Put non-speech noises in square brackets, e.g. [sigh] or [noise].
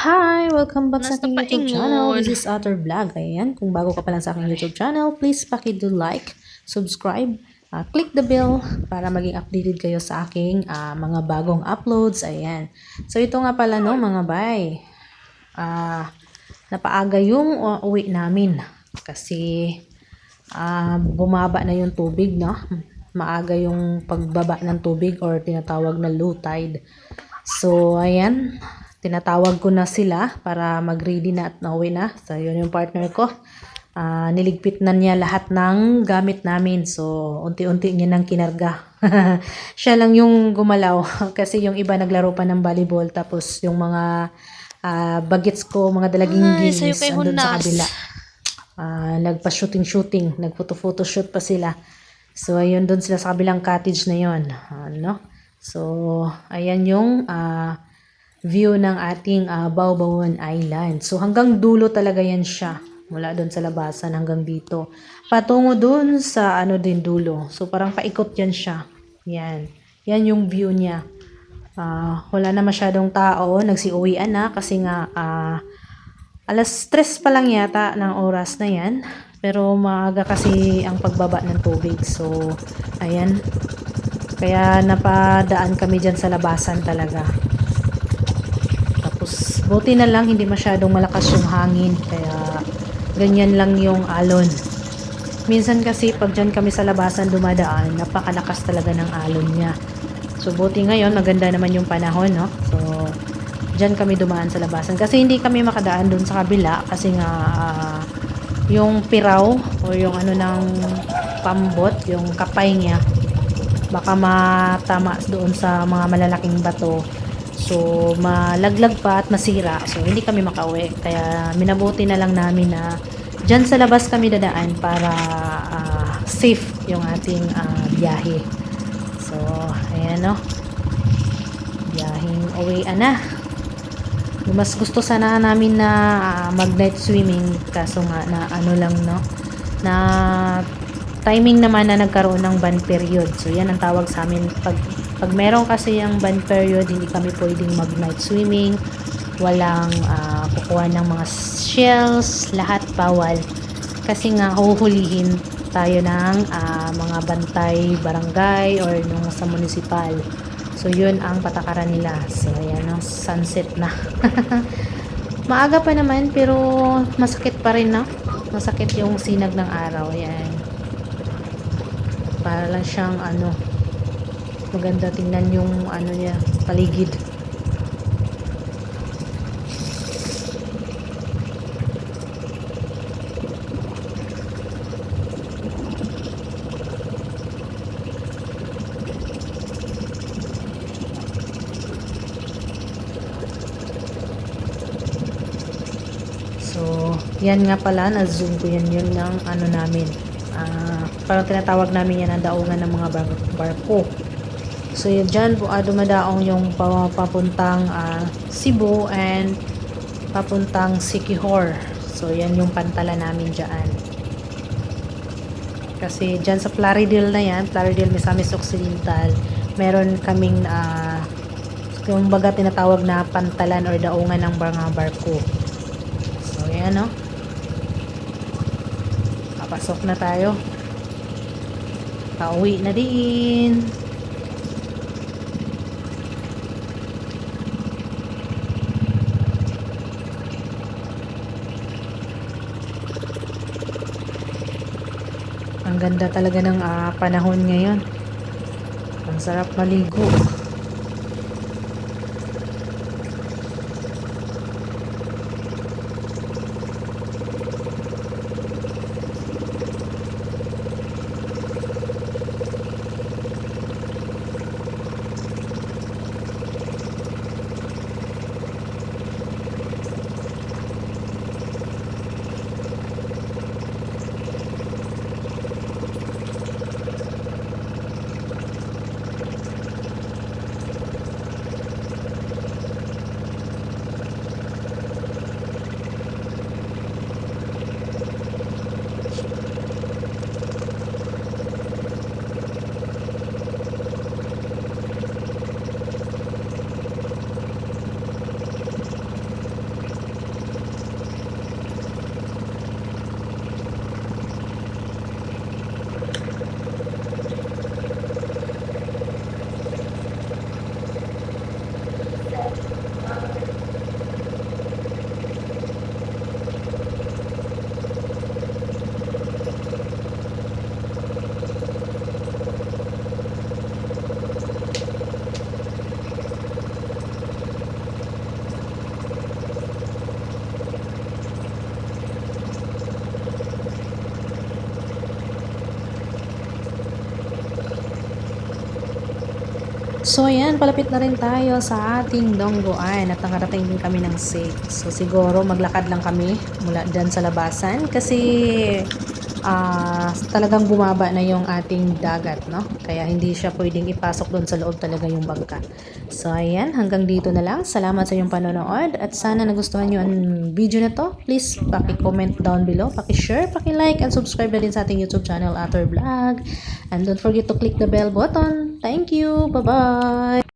Hi! Welcome back sa Nasa aking YouTube channel. This is Utter Vlog. Ayan, kung bago ka pa lang sa aking YouTube channel, please pakido like, subscribe, uh, click the bell para maging updated kayo sa aking ah, mga bagong uploads. Ayan. So, ito nga pala no, mga bay. Ah, napaaga yung uh, uwi namin kasi ah, bumaba na yung tubig, no? Maaga yung pagbaba ng tubig or tinatawag na low tide. So, ayan. Tinatawag ko na sila para mag-ready na at nauwi na. So, yun yung partner ko. Ah, niligpit na niya lahat ng gamit namin. So, unti-unti niya nang kinarga. [laughs] Siya lang yung gumalaw. [laughs] Kasi yung iba naglaro pa ng volleyball. Tapos, yung mga ah, bagets ko, mga dalaging Ay, kay andun sa kabila. Ah, nagpa-shooting-shooting, nagphoto-photoshoot pa sila. So, ayun doon sila sa kabilang cottage na yon Ano? So, ayan yung ah, view ng ating uh, Baobabon Island. So, hanggang dulo talaga yan siya. Mula doon sa labasan hanggang dito. Patungo doon sa ano din dulo. So, parang paikot yan siya. Yan. Yan yung view niya. Ah, wala na masyadong tao. Nagsiuwian na kasi nga ah, alas 3 pa lang yata ng oras na yan. Pero maaga kasi ang pagbaba ng tubig. So, ayan. Kaya napadaan kami dyan sa labasan talaga. Buti na lang hindi masyadong malakas yung hangin. Kaya, ganyan lang yung alon. Minsan kasi, pag dyan kami sa labasan dumadaan, napakalakas talaga ng alon niya. So, buti ngayon, maganda naman yung panahon, no? So, dyan kami dumaan sa labasan. Kasi hindi kami makadaan dun sa kabila kasi nga ah, yung piraw o yung ano ng pambot, yung kapay niya, baka matama doon sa mga malalaking bato. So, malaglag pa at masira. So, hindi kami makauwi. Kaya, minabuti na lang namin na dyan sa labas kami dadaan para ah, safe yung ating ah, biyahe. So, ayan no. Biyahing uwi na. Mas gusto sana namin na ah, mag-night swimming kaso nga na ano lang no na timing naman na nagkaroon ng ban period. So yan ang tawag sa amin pag pag meron kasi yung ban period hindi kami pwedeng mag-night swimming. Walang ah, kukuha ng mga shells, lahat bawal. Kasi nga huhulihin tayo ng ah, mga bantay barangay or nung sa municipal. So, yun ang patakaran nila. So, ayan, ang sunset na. [laughs] Maaga pa naman, pero masakit pa rin, no? Masakit yung sinag ng araw. Ayan. Para lang siyang, ano, maganda tingnan yung, ano niya, paligid. So, yan nga pala, na-zoom ko yan yun ng ano namin. Ah, parang tinatawag namin yan ang daungan ng mga bar- barko. So, yun dyan po, ah, dumadaong yung pa- papuntang ah, Cebu and papuntang Siquijor. So, yan yung pantala namin dyan. Kasi dyan sa Plaridel na yan, Plaridel Misamis Occidental, meron kaming ah, yung baga tinatawag na pantalan or daungan ng mga barko. So, yan, no? Papasok na tayo. Pauwi na din. Ang ganda talaga ng ah, panahon ngayon. Ang sarap maligo. So ayan, palapit na rin tayo sa ating Dongguan at nakarating din kami ng 6. So siguro maglakad lang kami mula dyan sa labasan kasi ah, talagang bumaba na yung ating dagat, no? Kaya hindi siya pwedeng ipasok doon sa loob talaga yung bangka. So ayan, hanggang dito na lang. Salamat sa iyong panonood at sana nagustuhan nyo ang video na to. Please, paki-comment down below, paki-share, paki-like and subscribe na din sa ating YouTube channel, Ator Vlog. And don't forget to click the bell button. Thank you. Bye-bye.